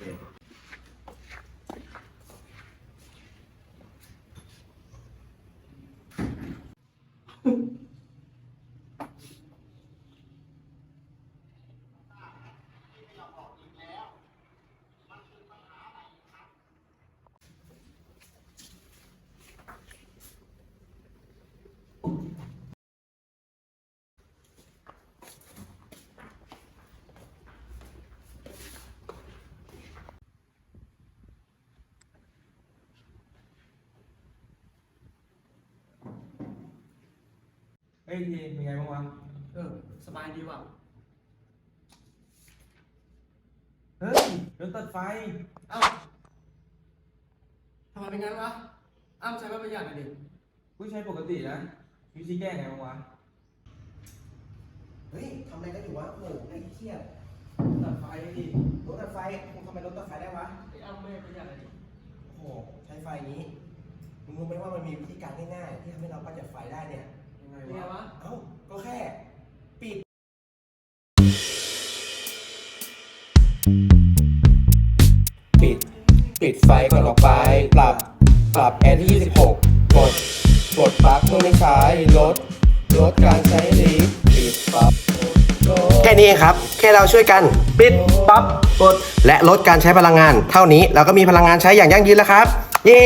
Yeah. เฮ้ยทีเป็นไงบ้างวะเออ สบายดีว่ะ เฮ้ยโดนตัดไฟ เอ้าทำไมเป็นงั้นวะ อ้ามใช้ไม่ประหยัดอะดิ กูใช้ปกตินะวิธีแก้ไงบ้างวะ เฮ้ยทำอะไรกันอยู่วะโอ้โหไอ้เครียดตัดไฟดิรถตัดไฟคุณทำไมรถตัดไฟได้วะ ไอ้อ้ามไม่ประหยัดอะดิ โอ้โห ใช้ไฟนี้มึงรู้ไหมว่ามันมีวิธีการง่ายๆที่ทำให้เราประหยัดไฟได้เนี่ย ปิดไฟก่อนออกไป ปรับ ปรับแอร์ที่ 26 กด กดปลั๊กเมื่อไม่ใช้ลด ลดการใช้ลิฟต์ปิดปรับแค่นี้เองครับ แค่เราช่วยกัน ปิดปั๊บกดและลดการใช้พลังงาน เท่านี้เราก็มีพลังงานใช้อย่างยั่งยืนแล้วครับ เย้